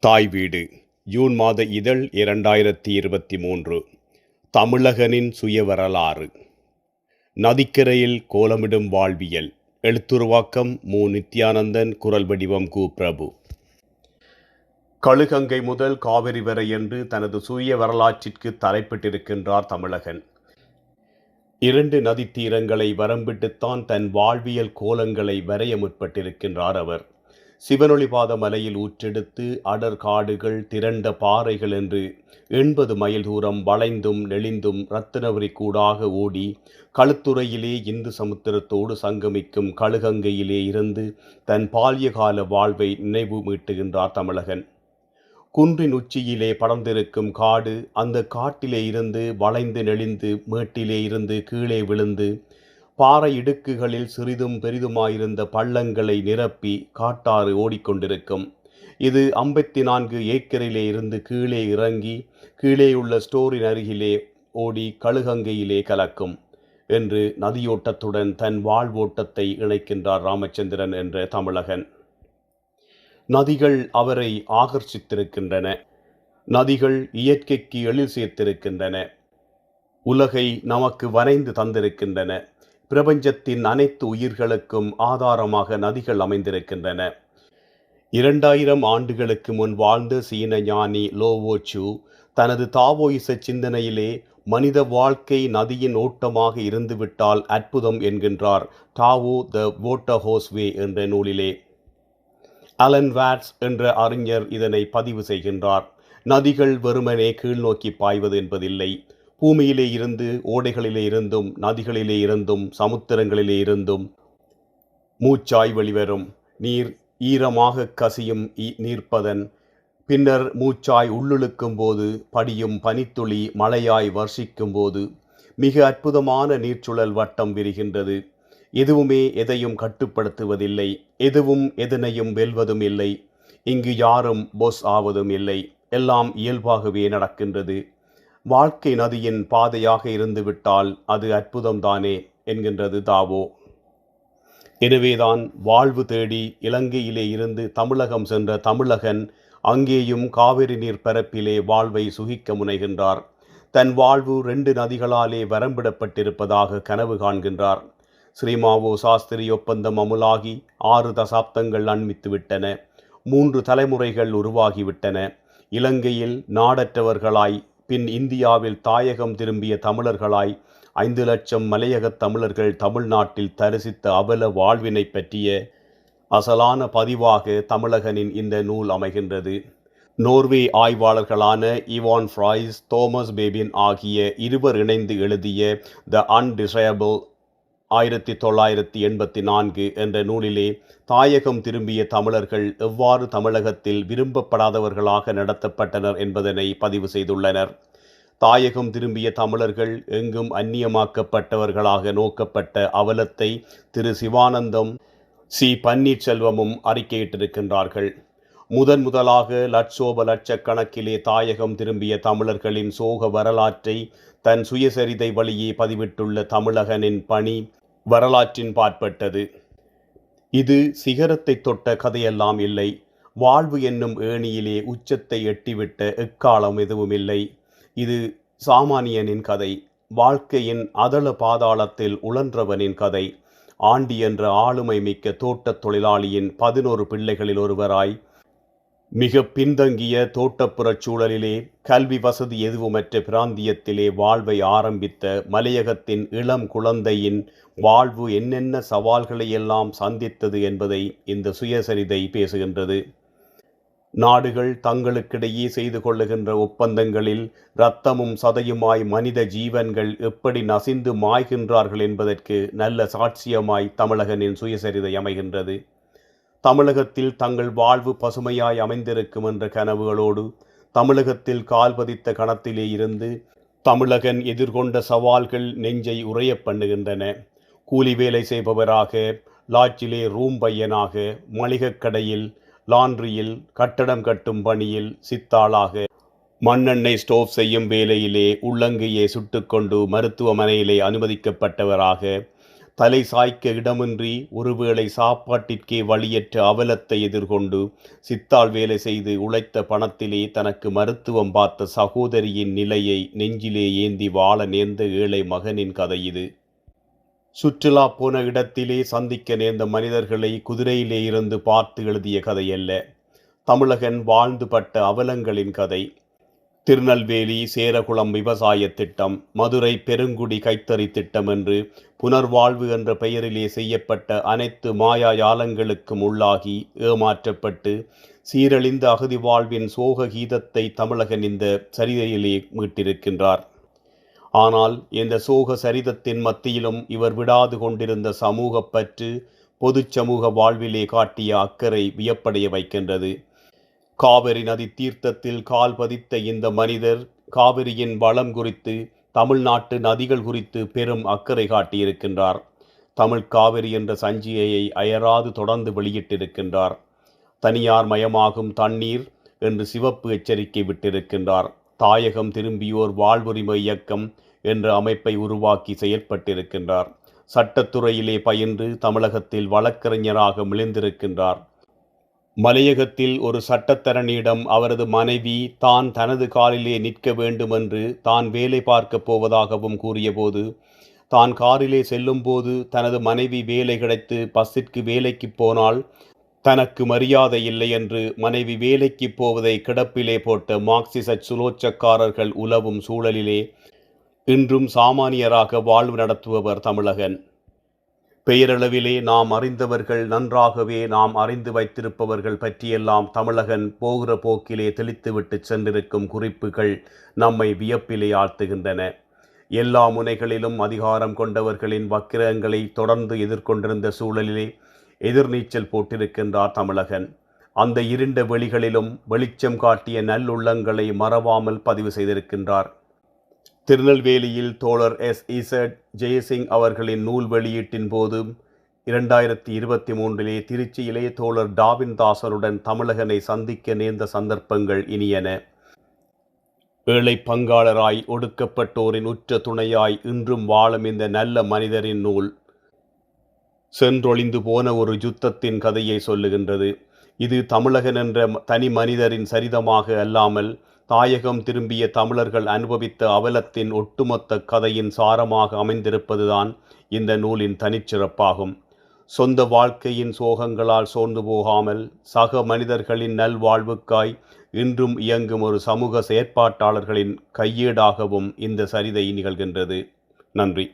தாய் வீடு. ஜூன் மாத இதழ் இரண்டாயிரத்தி இருபத்தி மூன்று. தமிழகனின் சுயவரலாறு. நதிக்கரையில் கோலமிடும் வாழ்வியல். எழுத்துருவாக்கம் மு. நித்யானந்தன் குரல் வடிவம் கு. பிரபு. கழுகங்கை முதல் காவிரி வரை என்று தனது சுய வரலாற்றிற்கு தலைப்பிட்டிருக்கின்றார் தமிழகன். இரண்டு நதித்தீரங்களை வரம்பிட்டுத்தான் தன் வாழ்வியல் கோலங்களை வரைய முற்பட்டிருக்கின்றார் அவர். சிவனொளிபாத மலையில் ஊற்றெடுத்து அடர் காடுகள் திரண்ட பாறைகள் என்று எண்பது மைல் தூரம் வளைந்தும் நெளிந்தும் ரத்தினவரி கூடாக ஓடி களுத்துறையிலே இந்து சமுத்திரத்தோடு சங்கமிக்கும் கழுகங்கையிலே இருந்து தன் பால்யகால வாழ்வை நினைவு மீட்டுகின்றார் தமிழகன். குன்றின் உச்சியிலே படர்ந்திருக்கும் காடு அந்த காட்டிலே இருந்து வளைந்து நெளிந்து மேட்டிலே இருந்து கீழே விழுந்து பாறை இடுக்குகளில் சிறிதும் பெரிதுமாயிருந்த பள்ளங்களை நிரப்பி காட்டாறு ஓடிக்கொண்டிருக்கும். இது ஐம்பத்தி நான்கு ஏக்கரிலே இருந்து கீழே இறங்கி கீழே உள்ள ஸ்டோரின் அருகிலே ஓடி கழுகங்கையிலே கலக்கும் என்று நதியோட்டத்துடன் தன் வாழ்வோட்டத்தை இணைக்கின்றார் ராமச்சந்திரன் என்ற தமிழகன். நதிகள் அவரை ஆகர்ஷித்திருக்கின்றன. நதிகள் இயற்கைக்கு எழில் சேர்த்திருக்கின்றன. உலகை நமக்கு வரைந்து தந்திருக்கின்றன. பிரபஞ்சத்தின் அனைத்து உயிர்களுக்கும் ஆதாரமாக நதிகள் அமைந்திருக்கின்றன. இரண்டாயிரம் ஆண்டுகளுக்கு முன் வாழ்ந்த சீன ஞானி லோவோச்சு தனது தாவோயிச சிந்தனையிலே மனித வாழ்க்கை நதியின் ஓட்டமாக இருந்துவிட்டால் அற்புதம் என்கின்றார் டாவோ த வோட்டஹோஸ்வே என்ற நூலிலே. அலன் வாட்ஸ் என்ற அறிஞர் இதனை பதிவு செய்கின்றார். நதிகள் வெறுமனே கீழ்நோக்கி பாய்வது என்பதில்லை. பூமியிலே இருந்து ஓடைகளிலே இருந்தும் நதிகளிலே இருந்தும் சமுத்திரங்களிலே இருந்தும் மூச்சாய் வெளிவரும். நீர் ஈரமாக கசியும் நீர்ப்பதன் பின்னர் மூச்சாய் உள்ளுழுக்கும் போது படியும் பனித்துளி மழையாய் வர்ஷிக்கும் போது மிக அற்புதமான நீர்ச்சுழல் வட்டம் விரிகின்றது. எதுவுமே எதையும் கட்டுப்படுத்துவதில்லை. எதுவும் எதனையும் வெல்வதும் இல்லை. இங்கு யாரும் பொஸ் ஆவதும் இல்லை. எல்லாம் இயல்பாகவே நடக்கின்றது. வாழ்க்கை நதியின் பாதையாக இருந்துவிட்டால் அது அற்புதம்தானே என்கின்றது தாவோ. எனவேதான் வாழ்வு தேடி இலங்கையிலே இருந்து தமிழகம் சென்ற தமிழகன் அங்கேயும் காவிரி நீர் பரப்பிலே வாழ்வை சுகிக்க முனைகின்றார். தன் வாழ்வு ரெண்டு நதிகளாலே வரம்பிடப்பட்டிருப்பதாக கனவு காண்கின்றார். ஸ்ரீமாவோ சாஸ்திரி ஒப்பந்தம் அமுலாகி ஆறு தசாப்தங்கள் அண்மித்துவிட்டன. மூன்று தலைமுறைகள் உருவாகிவிட்டன. இலங்கையில் நாடற்றவர்களாய் பின் இந்தியாவில் தாயகம் திரும்பிய தமிழர்களாய் ஐந்து லட்சம் மலையகத் தமிழர்கள் தமிழ்நாட்டில் தரிசித்த அவல வாழ்வினை பற்றிய அசலான பதிவாக தமிழகனின் இந்த நூல் அமைகின்றது. நோர்வே ஆய்வாளர்களான இவான் ஃப்ராய்ஸ் தோமஸ் பேபின் ஆகிய இருவர் இணைந்து எழுதிய த அன்டிசையபிள் ஆயிரத்தி தொள்ளாயிரத்தி எண்பத்தி நான்கு என்ற நூலிலே தாயகம் திரும்பிய தமிழர்கள் எவ்வாறு தமிழகத்தில் விரும்பப்படாதவர்களாக நடத்தப்பட்டனர் என்பதனை பதிவு செய்துள்ளனர். தாயகம் திரும்பிய தமிழர்கள் எங்கும் அந்நியமாக்கப்பட்டவர்களாக நோக்கப்பட்ட அவலத்தை திரு சிவானந்தம் சி பன்னீர்செல்வமும் அறிக்கையிட்டிருக்கின்றார்கள். முதன் முதலாக லட்சோப லட்சக்கணக்கிலே தாயகம் திரும்பிய தமிழர்களின் சோக வரலாற்றை தன் சுயசரிதை வழியே பதிவிட்டுள்ள தமிழகனின் பணி வரலாற்றின் பாற்பட்டது. இது சிகரத்தை தொட்ட கதையெல்லாம் இல்லை. வாழ்வு என்னும் ஏணியிலே உச்சத்தை எட்டிவிட்ட எக்காலம் எதுவும் இல்லை. இது சாமானியனின் கதை. வாழ்க்கையின் அதள பாதாளத்தில் உழன்றவனின் கதை. ஆண்டி என்ற ஆளுமை மிக்க தோட்டத் தொழிலாளியின் பதினோரு பிள்ளைகளில் ஒருவராய் மிக பின்தங்கிய தோட்டப்புறச் சூழலிலே கல்வி வசதி எதுவுமற்ற பிராந்தியத்திலே வாழ்வை ஆரம்பித்த மலையகத்தின் இளம் குழந்தையின் வாழ்வு என்னென்ன சவால்களை எல்லாம் சந்தித்தது என்பதை இந்த சுயசரிதை பேசுகின்றது. நாடுகள் தங்களுக்கிடையே செய்து கொள்ளுகின்ற ஒப்பந்தங்களில் இரத்தமும் சதையுமாய் மனித ஜீவன்கள் எப்படி நசிந்து மாய்கின்றார்கள் என்பதற்கு நல்ல சாட்சியமாய் தமிழகனின் சுயசரிதை அமைகின்றது. தமிழகத்தில் தங்கள் வாழ்வு பசுமையாய் அமைந்திருக்கும் என்ற கனவுகளோடு தமிழகத்தில் கால் பதித்த கணத்திலே இருந்து தமிழகன் எதிர்கொண்ட சவால்கள் நெஞ்சை உறைய பண்ணுகின்றன. கூலி வேலை செய்பவராக லாட்ஜிலே ரூம் பையனாக மளிகைக் கடையில் லாண்ட்ரியில் கட்டடம் கட்டும் பணியில் சித்தாளாக மண்ணெண்ணெய் ஸ்டோவ் செய்யும் வேலையிலே உள்ளங்கையை சுட்டுக்கொண்டு மருத்துவமனையிலே அனுமதிக்கப்பட்டவராக தலை சாய்க்க இடமின்றி ஒருவேளை சாப்பாட்டிற்கே வழியற்ற அவலத்தை எதிர்கொண்டு சித்தாள் வேலை செய்து உழைத்த பணத்திலே தனக்கு மருத்துவம் பார்த்த சகோதரியின் நிலையை நெஞ்சிலே ஏந்தி வாழ நேர்ந்த ஏழை மகனின் கதை இது. சுற்றுலா போன இடத்திலே சந்திக்க நேர்ந்த மனிதர்களை குதிரையிலே இருந்து பார்த்து எழுதிய கதையல்ல. தமிழகன் வாழ்ந்து பட்ட அவலங்களின் கதை. திருநெல்வேலி சேரகுளம் விவசாய திட்டம் மதுரை பெருங்குடி கைத்தறி திட்டம் என்று புனர்வாழ்வு என்ற பெயரிலே செய்யப்பட்ட அனைத்து மாயா யாலங்களுக்கும் உள்ளாகி ஏமாற்றப்பட்டு சீரழிந்த அகதி வாழ்வின் சோக கீதத்தை தமிழகன் இந்த சரிதையிலே மீட்டிருக்கின்றார். ஆனால் இந்த சோக சரிதத்தின் மத்தியிலும் இவர் விடாது கொண்டிருந்த சமூகப் பற்று பொதுச் சமூக வாழ்விலே காட்டிய அக்கறை வியப்படைய வைக்கின்றது. காவிரி நதி தீர்த்தத்தில் கால் பதித்த இந்த மனிதர் காவிரியின் வளம் குறித்து தமிழ்நாட்டு நதிகள் குறித்து பெரும் அக்கறை காட்டியிருக்கின்றார். தமிழ் காவிரி என்ற சஞ்சிகையை அயராது தொடர்ந்து வெளியிட்டிருக்கின்றார். தனியார் மயமாகும் தண்ணீர் என்று சிவப்பு எச்சரிக்கை விட்டிருக்கின்றார். தாயகம் திரும்பியோர் வாழ்வுரிமை இயக்கம் என்ற அமைப்பை உருவாக்கி செயற்பட்டிருக்கின்றார். சட்டத்துறையிலே பயின்று தமிழகத்தில் வழக்கறிஞராக மிளிந்திருக்கின்றார். மலையகத்தில் ஒரு சட்டத்தரணியிடம் அவரது மனைவி தான் தனது காலிலே நிற்க வேண்டுமென்று தான் வேலை பார்க்கப் போவதாகவும் கூறியபோது தான் காரிலே செல்லும்போது தனது மனைவி வேலை கிடைத்து பஸ்ஸிற்கு வேலைக்கு போனால் தனக்கு மரியாதை இல்லை என்று மனைவி வேலைக்கு போவதை கிடப்பிலே போட்ட மார்க்சிச சுலோச்சக்காரர்கள் உலவும் சூழலிலே இன்றும் சாமானியராக வாழ்வு நடத்துபவர் தமிழகன். பெயரளவிலே நாம் அறிந்தவர்கள் நன்றாகவே நாம் அறிந்து வைத்திருப்பவர்கள் பற்றியெல்லாம் தமிழகன் போகிற போக்கிலே தெளித்துவிட்டு சென்றிருக்கும் குறிப்புகள் நம்மை வியப்பிலே ஆழ்த்துகின்றன. எல்லா முனைகளிலும் அதிகாரம் கொண்டவர்களின் வக்கிரங்களை தொடர்ந்து எதிர்கொண்டிருந்த சூழலிலே எதிர்நீச்சல் போட்டிருக்கின்றார் தமிழகன். அந்த இருண்ட வெளிகளிலும் வெளிச்சம் காட்டிய நல்லுள்ளங்களை மறவாமல் பதிவு செய்திருக்கின்றார். திருநெல்வேலியில் தோழர் எஸ் இசட் ஜெயசிங் அவர்களின் நூல் வெளியீட்டின் போது இரண்டாயிரத்தி இருபத்தி மூன்றிலே திருச்சியிலே தோழர் டாவின் தாசருடன் தமிழகனை சந்திக்க நேர்ந்த சந்தர்ப்பங்கள் இனியன. ஏழை பங்காளராய் ஒடுக்கப்பட்டோரின் உற்ற துணையாய் இன்றும் வாழும் இந்த நல்ல மனிதரின் நூல் சென்றொழிந்து போன ஒரு யுத்தத்தின் கதையை சொல்லுகின்றது. இது தமிழகன் என்ற தனி மனிதரின் சரிதமாக அல்லாமல் தாயகம் திரும்பிய தமிழர்கள் அனுபவித்த அவலத்தின் ஒட்டுமொத்த கதையின் சாரமாக அமைந்திருப்பதுதான் இந்த நூலின் தனிச்சிறப்பாகும். சொந்த வாழ்க்கையின் சோகங்களால் சோர்ந்து போகாமல் சக மனிதர்களின் நல்வாழ்வுக்காய் இன்றும் இயங்கும் ஒரு சமூக செயற்பாட்டாளர்களின் கையேடாகவும் இந்த சரிதை நிகழ்கின்றது. நன்றி.